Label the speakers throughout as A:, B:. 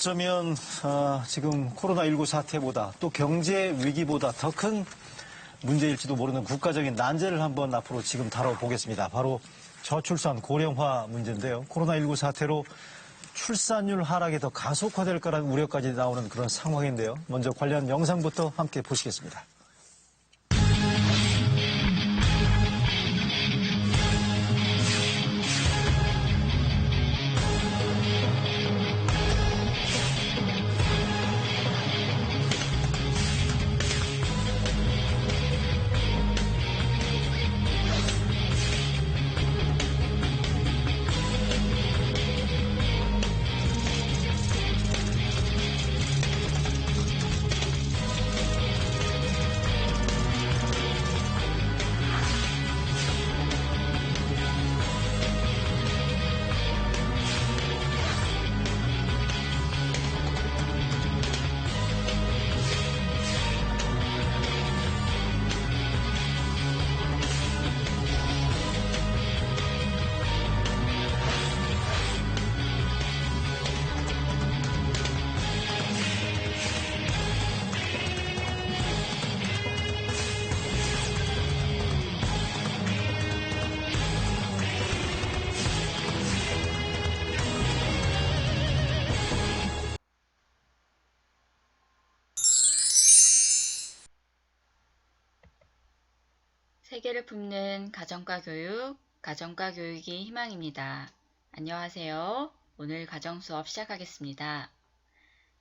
A: 어쩌면 아, 지금 코로나19 사태보다 또 경제 위기보다 더 큰 문제일지도 모르는 국가적인 난제를 한번 앞으로 지금 다뤄보겠습니다. 바로 저출산 고령화 문제인데요. 코로나19 사태로 출산율 하락이 더 가속화될 거라는 우려까지 나오는 그런 상황인데요. 먼저 관련 영상부터 함께 보시겠습니다.
B: 세계를 품는 가정과 교육, 가정과 교육이 희망입니다. 안녕하세요. 오늘 가정 수업 시작하겠습니다.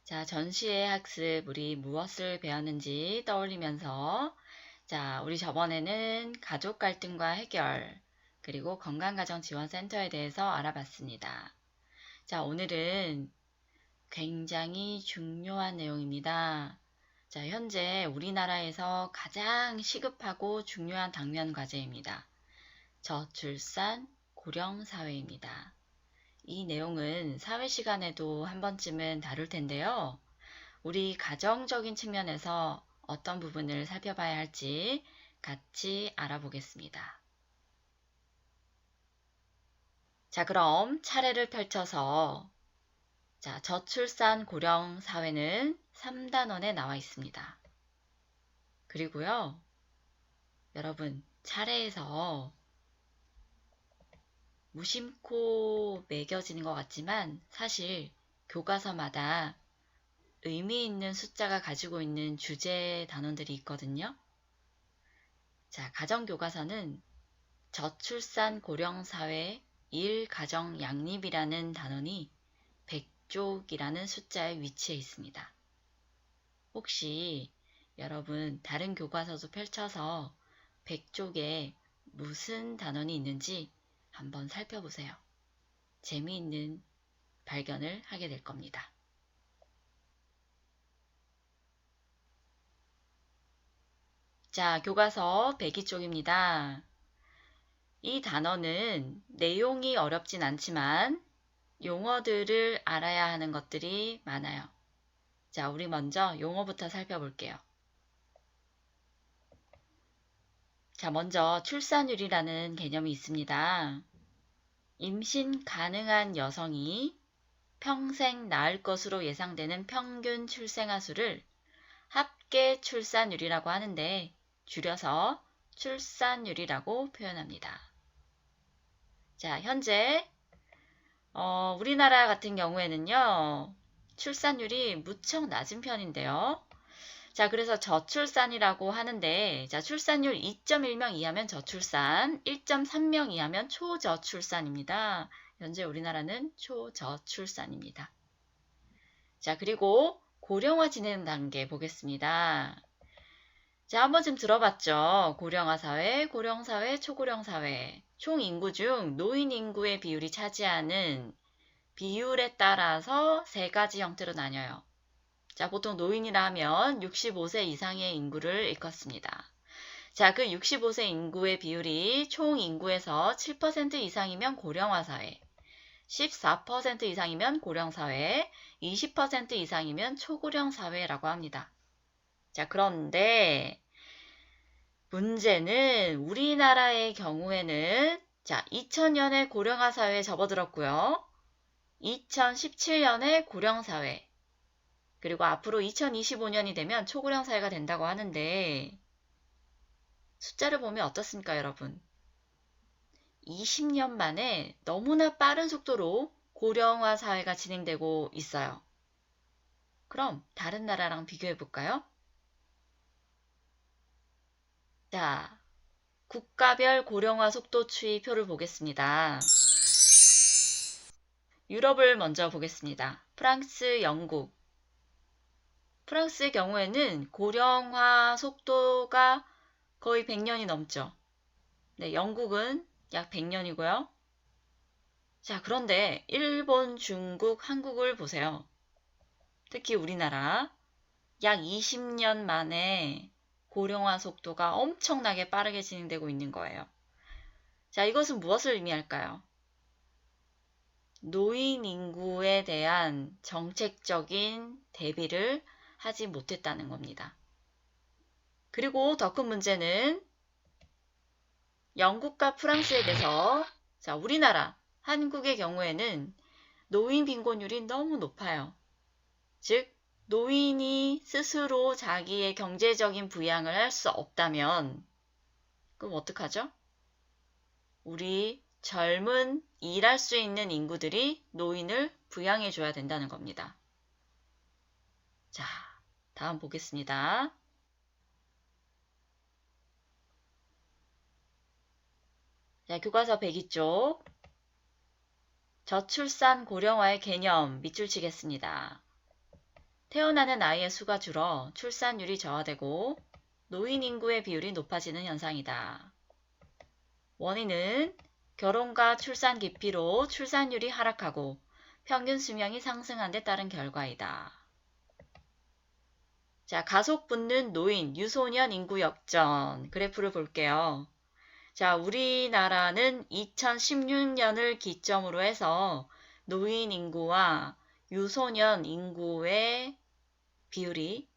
B: 자, 전시의 학습, 우리 무엇을 배웠는지 떠올리면서, 자, 우리 저번에는 가족 갈등과 해결, 그리고 건강가정지원센터에 대해서 알아봤습니다. 자, 오늘은 굉장히 중요한 내용입니다. 자, 현재 우리나라에서 가장 시급하고 중요한 당면 과제입니다. 저출산 고령 사회입니다. 이 내용은 사회 시간에도 한 번쯤은 다룰 텐데요. 우리 가정적인 측면에서 어떤 부분을 살펴봐야 할지 같이 알아보겠습니다. 자, 그럼 차례를 펼쳐서 자, 저출산 고령 사회는 3단원에 나와 있습니다. 그리고요, 여러분, 차례에서 무심코 매겨지는 것 같지만 사실 교과서마다 의미 있는 숫자가 가지고 있는 주제 단원들이 있거든요. 자, 가정교과서는 저출산 고령 사회 1 가정 양립이라는 단원이 100쪽이라는 숫자에 위치해 있습니다. 혹시 여러분 다른 교과서도 펼쳐서 100쪽에 무슨 단원이 있는지 한번 살펴보세요. 재미있는 발견을 하게 될 겁니다. 자, 교과서 102쪽입니다. 이 단어는 내용이 어렵진 않지만 용어들을 알아야 하는 것들이 많아요. 자, 우리 먼저 용어부터 살펴볼게요. 자, 먼저 출산율이라는 개념이 있습니다. 임신 가능한 여성이 평생 낳을 것으로 예상되는 평균 출생아 수를 합계 출산율이라고 하는데 줄여서 출산율이라고 표현합니다. 자, 현재 어, 우리나라 같은 경우에는요. 출산율이 무척 낮은 편인데요. 자, 그래서 저출산이라고 하는데, 자, 출산율 2.1명 이하면 저출산, 1.3명 이하면 초저출산입니다. 현재 우리나라는 초저출산입니다. 자, 그리고 고령화 진행 단계 보겠습니다. 자, 한 번쯤 들어봤죠? 고령화 사회, 고령 사회, 초고령 사회. 총 인구 중 노인 인구의 비율이 차지하는 비율에 따라서 세 가지 형태로 나뉘어요. 자, 보통 노인이라 하면 65세 이상의 인구를 일컫습니다. 자, 그 65세 인구의 비율이 총 인구에서 7% 이상이면 고령화 사회, 14% 이상이면 고령 사회, 20% 이상이면 초고령 사회라고 합니다. 자, 그런데 문제는 우리나라의 경우에는 자, 2000년에 고령화 사회에 접어들었고요. 2017년에 고령 사회. 그리고 앞으로 2025년이 되면 초고령 사회가 된다고 하는데 숫자를 보면 어떻습니까, 여러분? 20년 만에 너무나 빠른 속도로 고령화 사회가 진행되고 있어요. 그럼 다른 나라랑 비교해 볼까요? 자, 국가별 고령화 속도 추이표를 보겠습니다. 유럽을 먼저 보겠습니다. 프랑스, 영국. 프랑스의 경우에는 고령화 속도가 거의 100년이 넘죠. 네, 영국은 약 100년이고요. 자, 그런데 일본, 중국, 한국을 보세요. 특히 우리나라 약 20년 만에 고령화 속도가 엄청나게 빠르게 진행되고 있는 거예요. 자, 이것은 무엇을 의미할까요? 노인 인구에 대한 정책적인 대비를 하지 못했다는 겁니다. 그리고 더 큰 문제는 영국과 프랑스에 대해서 자, 우리나라, 한국의 경우에는 노인 빈곤율이 너무 높아요. 즉, 노인이 스스로 자기의 경제적인 부양을 할 수 없다면, 그럼 어떡하죠? 우리 젊은 일할 수 있는 인구들이 노인을 부양해 줘야 된다는 겁니다. 자, 다음 보겠습니다. 자, 교과서 102쪽. 저출산 고령화의 개념 밑줄 치겠습니다. 태어나는 아이의 수가 줄어 출산율이 저하되고 노인 인구의 비율이 높아지는 현상이다. 원인은 결혼과 출산 기피로 출산율이 하락하고 평균 수명이 상승한 데 따른 결과이다. 자, 가속 붙는 노인, 유소년 인구 역전 그래프를 볼게요. 자, 우리나라는 2016년을 기점으로 해서 노인 인구와 유소년 인구의 비율이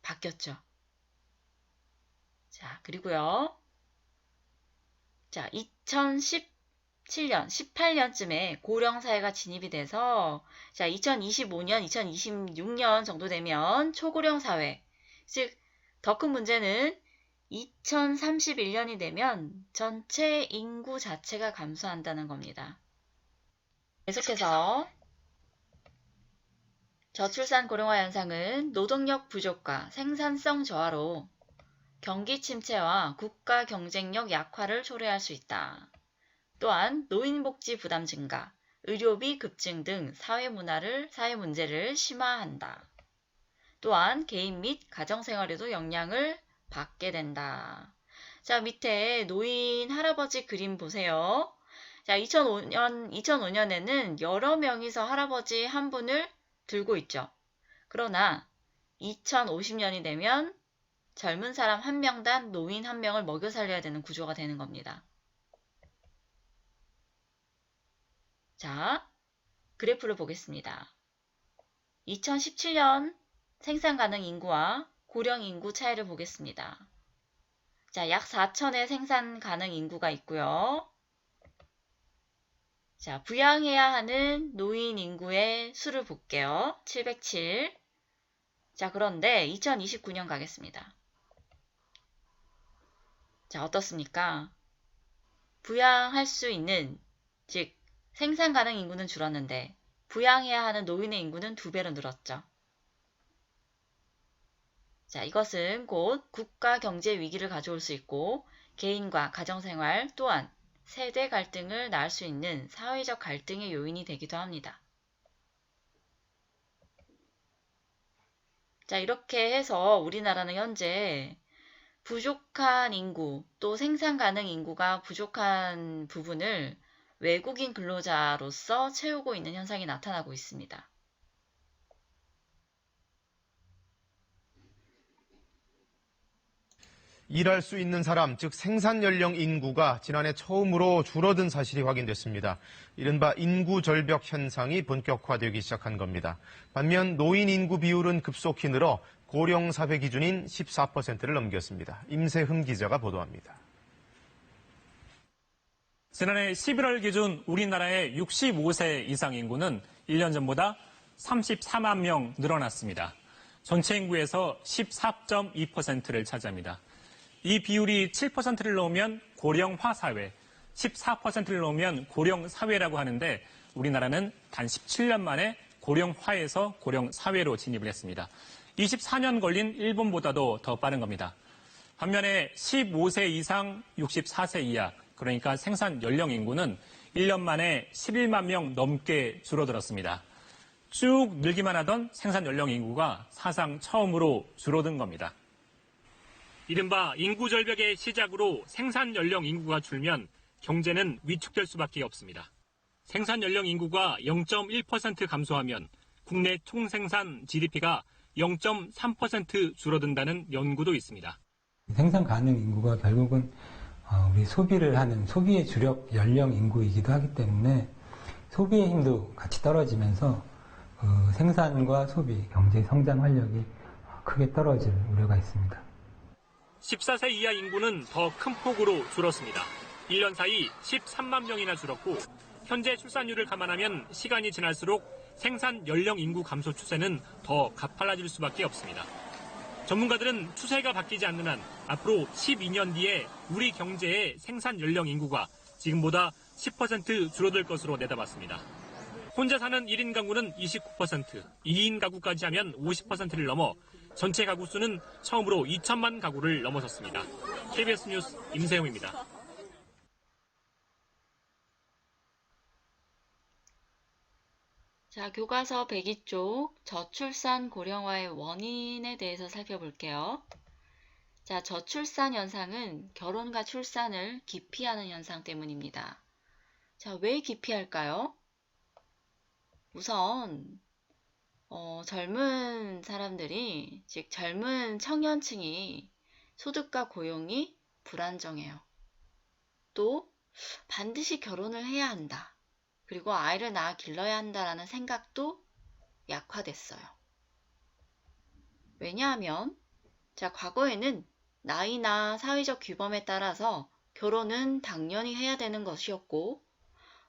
B: 바뀌었죠. 자, 그리고요. 자, 2017년, 18년쯤에 고령 사회가 진입이 돼서 자, 2025년, 2026년 정도 되면 초고령 사회. 즉, 더 큰 문제는 2031년이 되면 전체 인구 자체가 감소한다는 겁니다. 계속해서 저출산 고령화 현상은 노동력 부족과 생산성 저하로 경기 침체와 국가 경쟁력 약화를 초래할 수 있다. 또한 노인복지 부담 증가, 의료비 급증 등 사회 문화를 사회 문제를 심화한다. 또한 개인 및 가정 생활에도 영향을 받게 된다. 자, 밑에 노인 할아버지 그림 보세요. 자, 2005년, 2005년에는 여러 명이서 할아버지 한 분을 들고 있죠. 그러나 2050년이 되면 젊은 사람 한 명당 노인 한 명을 먹여 살려야 되는 구조가 되는 겁니다. 자, 그래프를 보겠습니다. 2017년 생산 가능 인구와 고령 인구 차이를 보겠습니다. 자, 약 4천의 생산 가능 인구가 있고요. 자, 부양해야 하는 노인 인구의 수를 볼게요. 707. 자, 그런데 2029년 가겠습니다. 자, 어떻습니까? 부양할 수 있는, 즉, 생산 가능 인구는 줄었는데, 부양해야 하는 노인의 인구는 두 배로 늘었죠. 자, 이것은 곧 국가 경제 위기를 가져올 수 있고, 개인과 가정생활 또한 세대 갈등을 낳을 수 있는 사회적 갈등의 요인이 되기도 합니다. 자, 이렇게 해서 우리나라는 현재 부족한 인구, 또 생산 가능 인구가 부족한 부분을 외국인 근로자로서 채우고 있는 현상이 나타나고 있습니다.
C: 일할 수 있는 사람, 즉 생산 연령 인구가 지난해 처음으로 줄어든 사실이 확인됐습니다. 이른바 인구 절벽 현상이 본격화되기 시작한 겁니다. 반면 노인 인구 비율은 급속히 늘어 고령 사회 기준인 14%를 넘겼습니다. 임세흠 기자가 보도합니다.
D: 지난해 11월 기준 우리나라의 65세 이상 인구는 1년 전보다 34만 명 늘어났습니다. 전체 인구에서 14.2%를 차지합니다. 이 비율이 7%를 넘으면 고령화 사회, 14%를 넘으면 고령 사회라고 하는데 우리나라는 단 17년 만에 고령화에서 고령 사회로 진입을 했습니다. 24년 걸린 일본보다도 더 빠른 겁니다. 반면에 15세 이상 64세 이하, 그러니까 생산 연령 인구는 1년 만에 11만 명 넘게 줄어들었습니다. 쭉 늘기만 하던 생산 연령 인구가 사상 처음으로 줄어든 겁니다. 이른바 인구 절벽의 시작으로 생산 연령 인구가 줄면 경제는 위축될 수밖에 없습니다. 생산 연령 인구가 0.1% 감소하면 국내 총생산 GDP가 0.3% 줄어든다는 연구도 있습니다.
E: 생산 가능 인구가 결국은 어, 우리 소비를 하는 소비의 주력 연령 인구이기도 하기 때문에 소비의 힘도 같이 떨어지면서 그 생산과 소비, 경제 성장 활력이 크게 떨어질 우려가 있습니다.
D: 14세 이하 인구는 더 큰 폭으로 줄었습니다. 1년 사이 13만 명이나 줄었고 현재 출산율을 감안하면 시간이 지날수록 생산 연령 인구 감소 추세는 더 가팔라질 수밖에 없습니다. 전문가들은 추세가 바뀌지 않는 한 앞으로 12년 뒤에 우리 경제의 생산 연령 인구가 지금보다 10% 줄어들 것으로 내다봤습니다. 혼자 사는 1인 가구는 29%, 2인 가구까지 하면 50%를 넘어 전체 가구 수는 처음으로 2천만 가구를 넘어섰습니다. KBS 뉴스 임세용입니다.
B: 자, 교과서 102쪽 저출산 고령화의 원인에 대해서 살펴볼게요. 자, 저출산 현상은 결혼과 출산을 기피하는 현상 때문입니다. 자, 왜 기피할까요? 우선 어, 젊은 사람들이, 즉 젊은 청년층이 소득과 고용이 불안정해요. 또 반드시 결혼을 해야 한다. 그리고 아이를 낳아 길러야 한다라는 생각도 약화됐어요. 왜냐하면 자, 과거에는 나이나 사회적 규범에 따라서 결혼은 당연히 해야 되는 것이었고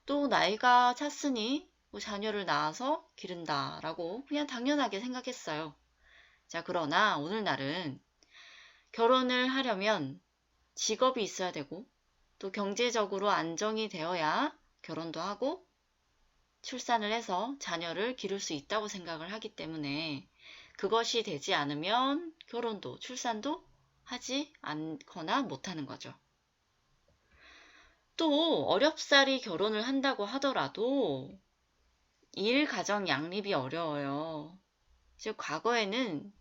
B: 또 나이가 찼으니 뭐 자녀를 낳아서 기른다라고 그냥 당연하게 생각했어요. 자, 그러나 오늘날은 결혼을 하려면 직업이 있어야 되고 또 경제적으로 안정이 되어야 결혼도 하고 출산을 해서 자녀를 기를 수 있다고 생각을 하기 때문에 그것이 되지 않으면 결혼도 출산도 하지 않거나 못하는 거죠. 또 어렵사리 결혼을 한다고 하더라도 일, 가정 양립이 어려워요. 즉, 과거에는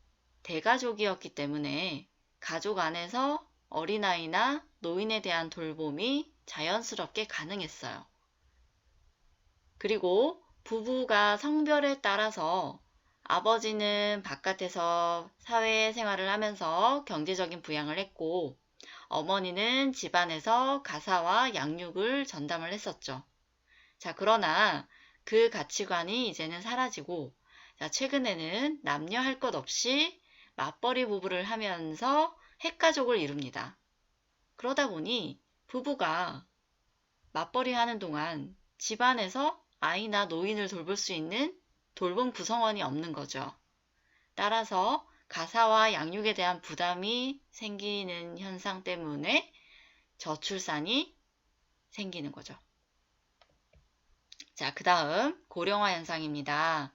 B: 대가족이었기 때문에 가족 안에서 어린아이나 노인에 대한 돌봄이 자연스럽게 가능했어요. 그리고 부부가 성별에 따라서 아버지는 바깥에서 사회생활을 하면서 경제적인 부양을 했고, 어머니는 집안에서 가사와 양육을 전담을 했었죠. 자, 그러나 그 가치관이 이제는 사라지고, 자, 최근에는 남녀 할 것 없이 맞벌이 부부를 하면서 핵가족을 이룹니다. 그러다 보니 부부가 맞벌이 하는 동안 집안에서 아이나 노인을 돌볼 수 있는 돌봄 구성원이 없는 거죠. 따라서 가사와 양육에 대한 부담이 생기는 현상 때문에 저출산이 생기는 거죠. 자, 그 다음 고령화 현상입니다.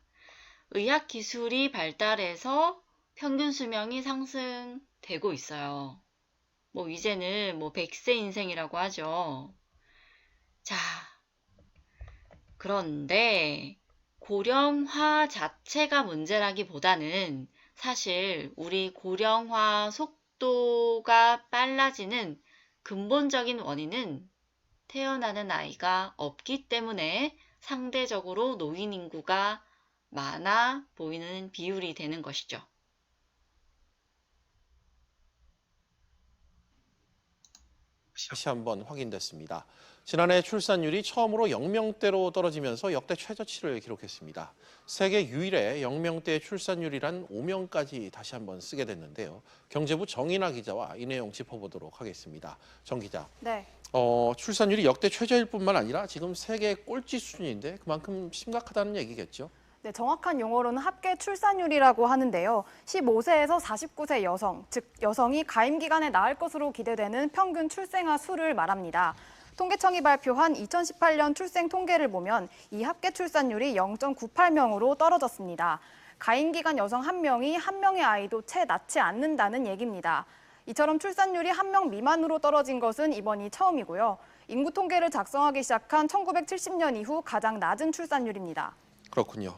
B: 의학 기술이 발달해서 평균 수명이 상승되고 있어요. 뭐 이제는 뭐 100세 인생이라고 하죠. 자, 그런데 고령화 자체가 문제라기보다는 사실 우리 고령화 속도가 빨라지는 근본적인 원인은 태어나는 아이가 없기 때문에 상대적으로 노인 인구가 많아 보이는 비율이 되는 것이죠.
F: 다시 한번 확인됐습니다. 지난해 출산율이 처음으로 0명대로 떨어지면서 역대 최저치를 기록했습니다. 세계 유일의 0명대 출산율이란 5명까지 다시 한번 쓰게 됐는데요. 경제부 정인아 기자와 이 내용 짚어보도록 하겠습니다. 정 기자,
G: 네.
F: 어, 출산율이 역대 최저일 뿐만 아니라 지금 세계 꼴찌 수준인데 그만큼 심각하다는 얘기겠죠?
G: 네, 정확한 용어로는 합계 출산율이라고 하는데요. 15세에서 49세 여성, 즉 여성이 가임 기간에 낳을 것으로 기대되는 평균 출생아 수를 말합니다. 통계청이 발표한 2018년 출생 통계를 보면 이 합계 출산율이 0.98명으로 떨어졌습니다. 가임 기간 여성 한명이한 명의 아이도 채 낳지 않는다는 얘기입니다. 이처럼 출산율이 한명 미만으로 떨어진 것은 이번이 처음이고요. 인구 통계를 작성하기 시작한 1970년 이후 가장 낮은 출산율입니다.
F: 그렇군요.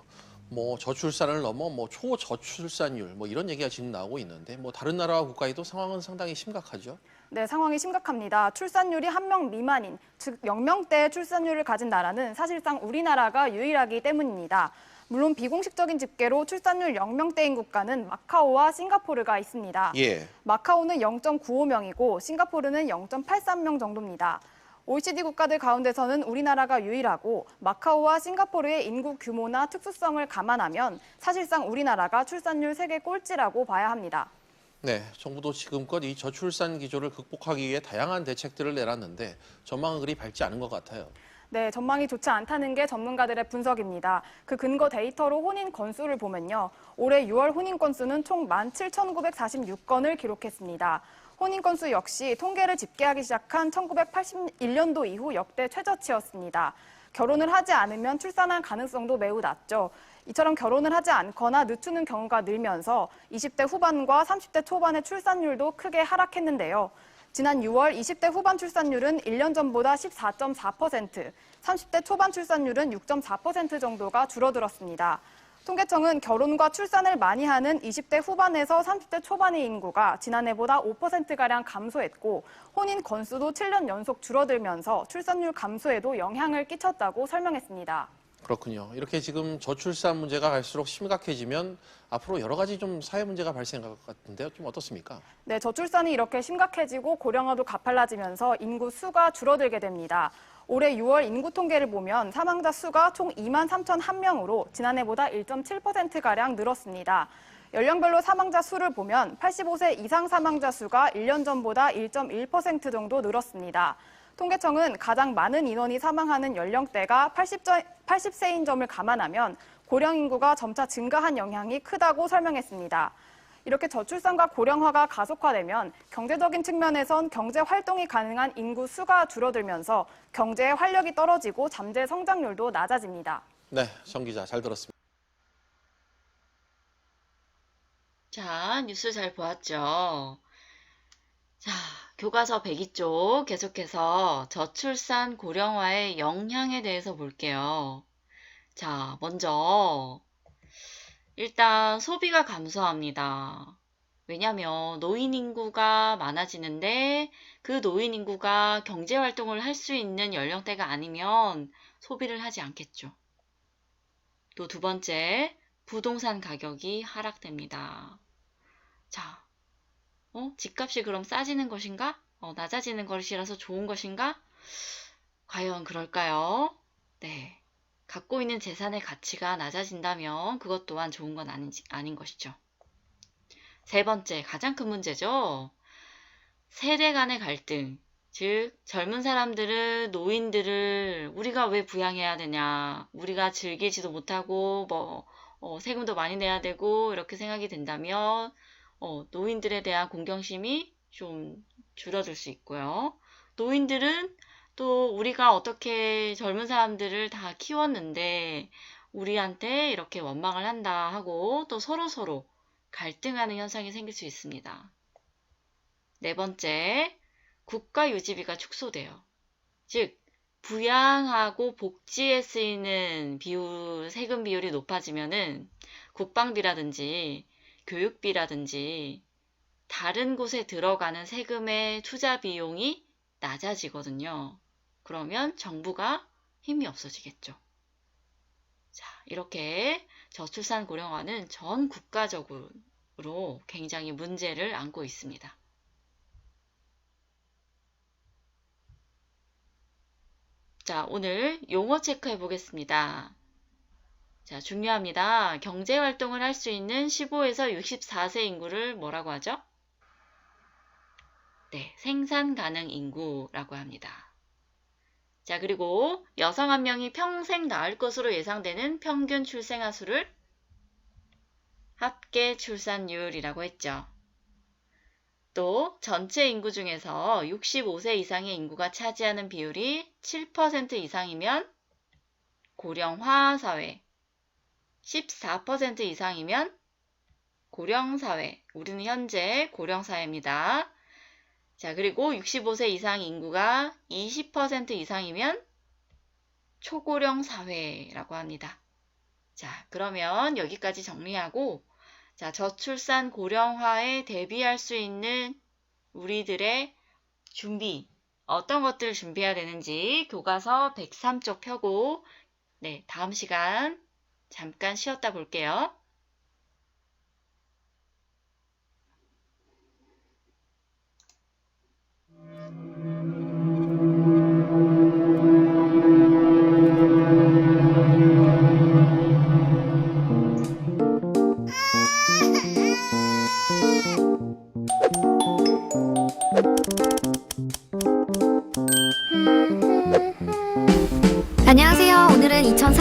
F: 뭐 저출산을 넘어 뭐 초저출산율 뭐 이런 얘기가 지금 나오고 있는데 뭐 다른 나라와 국가에도 상황은 상당히 심각하죠.
G: 네, 상황이 심각합니다. 출산율이 한 명 미만인, 즉 0명대의 출산율을 가진 나라는 사실상 우리나라가 유일하기 때문입니다. 물론 비공식적인 집계로 출산율 0명대인 국가는 마카오와 싱가포르가 있습니다.
F: 예.
G: 마카오는 0.95명이고 싱가포르는 0.83명 정도입니다. OECD 국가들 가운데서는 우리나라가 유일하고 마카오와 싱가포르의 인구 규모나 특수성을 감안하면 사실상 우리나라가 출산율 세계 꼴찌라고 봐야 합니다.
F: 네, 정부도 지금껏 이 저출산 기조를 극복하기 위해 다양한 대책들을 내놨는데 전망은 그리 밝지 않은 것 같아요.
G: 네, 전망이 좋지 않다는 게 전문가들의 분석입니다. 그 근거 데이터로 혼인 건수를 보면요. 올해 6월 혼인 건수는 총 17,946건을 기록했습니다. 혼인 건수 역시 통계를 집계하기 시작한 1981년도 이후 역대 최저치였습니다. 결혼을 하지 않으면 출산할 가능성도 매우 낮죠. 이처럼 결혼을 하지 않거나 늦추는 경우가 늘면서 20대 후반과 30대 초반의 출산율도 크게 하락했는데요. 지난 6월 20대 후반 출산율은 1년 전보다 14.4%, 30대 초반 출산율은 6.4% 정도가 줄어들었습니다. 통계청은 결혼과 출산을 많이 하는 20대 후반에서 30대 초반의 인구가 지난해보다 5%가량 감소했고 혼인 건수도 7년 연속 줄어들면서 출산율 감소에도 영향을 끼쳤다고 설명했습니다.
F: 그렇군요. 이렇게 지금 저출산 문제가 갈수록 심각해지면 앞으로 여러 가지 좀 사회 문제가 발생할 것 같은데요. 좀 어떻습니까?
G: 네, 저출산이 이렇게 심각해지고 고령화도 가팔라지면서 인구 수가 줄어들게 됩니다. 올해 6월 인구 통계를 보면 사망자 수가 총 2만 3,001명으로 지난해보다 1.7%가량 늘었습니다. 연령별로 사망자 수를 보면 85세 이상 사망자 수가 1년 전보다 1.1% 정도 늘었습니다. 통계청은 가장 많은 인원이 사망하는 연령대가 80저, 80 세인 점을 감안하면 고령 인구가 점차 증가한 영향이 크다고 설명했습니다. 이렇게 저출산과 고령화가 가속화되면 경제적인 측면에선 경제 활동이 가능한 인구 수가 줄어들면서 경제의 활력이 떨어지고 잠재 성장률도 낮아집니다.
F: 네, 정 기자 잘 들었습니다.
B: 자, 뉴스 잘 보았죠? 자, 교과서 102쪽 계속해서 저출산 고령화의 영향에 대해서 볼게요. 자, 먼저 일단 소비가 감소합니다. 왜냐면 노인 인구가 많아지는데 그 노인 인구가 경제 활동을 할 수 있는 연령대가 아니면 소비를 하지 않겠죠. 또 두 번째, 부동산 가격이 하락됩니다. 자, 어? 집값이 그럼 싸지는 것인가? 어, 낮아지는 것이라서 좋은 것인가? 과연 그럴까요? 네. 갖고 있는 재산의 가치가 낮아진다면 그것 또한 좋은 건 아닌, 아닌 것이죠. 세 번째, 가장 큰 문제죠. 세대 간의 갈등. 즉, 젊은 사람들은 노인들을 우리가 왜 부양해야 되냐, 우리가 즐기지도 못하고, 뭐, 어, 세금도 많이 내야 되고, 이렇게 생각이 된다면, 어, 노인들에 대한 공경심이 좀 줄어들 수 있고요. 노인들은 또 우리가 어떻게 젊은 사람들을 다 키웠는데 우리한테 이렇게 원망을 한다 하고 또 서로서로 갈등하는 현상이 생길 수 있습니다. 네 번째, 국가 유지비가 축소돼요. 즉, 부양하고 복지에 쓰이는 비율, 세금 비율이 높아지면은 국방비라든지 교육비라든지 다른 곳에 들어가는 세금의 투자 비용이 낮아지거든요. 그러면 정부가 힘이 없어지겠죠. 자, 이렇게 저출산 고령화는 전 국가적으로 굉장히 문제를 안고 있습니다. 자, 오늘 용어 체크해 보겠습니다. 자, 중요합니다. 경제 활동을 할 수 있는 15에서 64세 인구를 뭐라고 하죠? 네, 생산 가능 인구라고 합니다. 자, 그리고 여성 한 명이 평생 낳을 것으로 예상되는 평균 출생아 수를 합계 출산율이라고 했죠. 또 전체 인구 중에서 65세 이상의 인구가 차지하는 비율이 7% 이상이면 고령화 사회, 14% 이상이면 고령사회, 우리는 현재 고령사회입니다. 자, 그리고 65세 이상 인구가 20% 이상이면 초고령 사회라고 합니다. 자, 그러면 여기까지 정리하고 자, 저출산 고령화에 대비할 수 있는 우리들의 준비, 어떤 것들을 준비해야 되는지 교과서 103쪽 펴고 네, 다음 시간 잠깐 쉬었다 볼게요.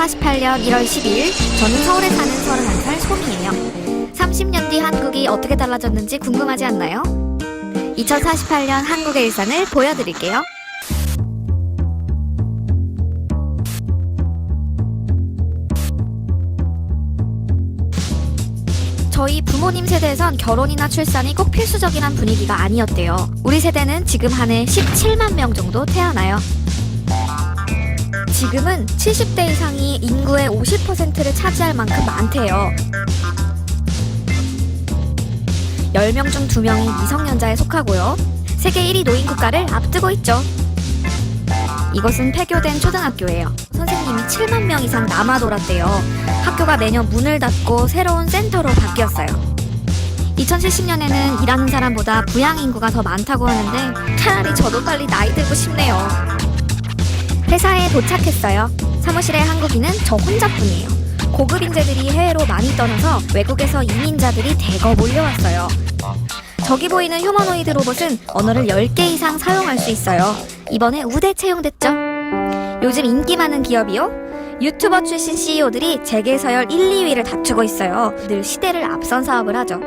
H: 오늘은 2048년 1월 10일. 저는 서울에 사는 31살 소미예요. 30년 뒤 한국이 어떻게 달라졌는지 궁금하지 않나요? 2048년 한국의 일상을 보여드릴게요. 저희 부모님 세대에선 결혼이나 출산이 꼭 필수적이란 분위기가 아니었대요. 우리 세대는 지금 한 해 17만 명 정도 태어나요. 지금은 70대 이상이 인구의 50%를 차지할 만큼 많대요. 10명 중 2명이 미성년자에 속하고요. 세계 1위 노인 국가를 앞두고 있죠. 이것은 폐교된 초등학교예요. 선생님이 7만 명 이상 남아 돌았대요. 학교가 매년 문을 닫고 새로운 센터로 바뀌었어요. 2070년에는 일하는 사람보다 부양 인구가 더 많다고 하는데 차라리 저도 빨리 나이 들고 싶네요. 회사에 도착했어요. 사무실의 한국인은 저 혼자뿐이에요. 고급 인재들이 해외로 많이 떠나서 외국에서 이민자들이 대거 몰려왔어요. 저기 보이는 휴머노이드 로봇은 언어를 10개 이상 사용할 수 있어요. 이번에 우대 채용됐죠? 요즘 인기 많은 기업이요? 유튜버 출신 CEO들이 재계 서열 1, 2위를 다투고 있어요. 늘 시대를 앞선 사업을 하죠.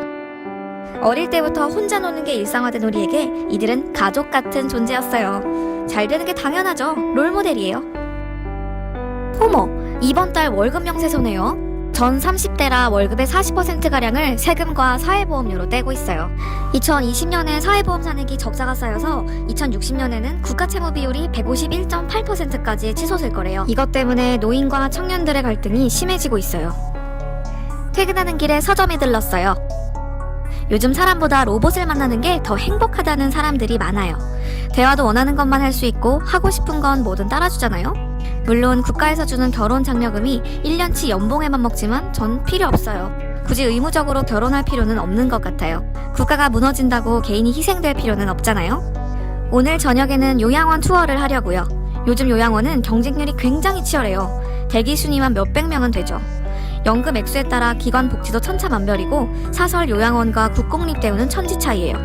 H: 어릴 때부터 혼자 노는 게 일상화된 우리에게 이들은 가족 같은 존재였어요. 잘 되는 게 당연하죠. 롤모델이에요. 어머, 이번 달 월급 명세서네요. 전 30대라 월급의 40%가량을 세금과 사회보험료로 떼고 있어요. 2020년에 사회보험 잔액이 적자가 쌓여서 2060년에는 국가채무 비율이 151.8%까지 치솟을 거래요. 이것 때문에 노인과 청년들의 갈등이 심해지고 있어요. 퇴근하는 길에 서점에 들렀어요. 요즘 사람보다 로봇을 만나는 게 더 행복하다는 사람들이 많아요. 대화도 원하는 것만 할 수 있고 하고 싶은 건 뭐든 따라주잖아요. 물론 국가에서 주는 결혼 장려금이 1년치 연봉에만 먹지만 전 필요 없어요. 굳이 의무적으로 결혼할 필요는 없는 것 같아요. 국가가 무너진다고 개인이 희생될 필요는 없잖아요. 오늘 저녁에는 요양원 투어를 하려고요. 요즘 요양원은 경쟁률이 굉장히 치열해요. 대기 순위만 몇백 명은 되죠. 연금 액수에 따라 기관 복지도 천차만별이고 사설 요양원과 국공립 대우는 천지 차이예요.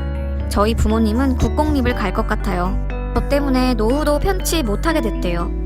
H: 저희 부모님은 국공립을 갈 것 같아요. 저 때문에 노후도 편치 못하게 됐대요.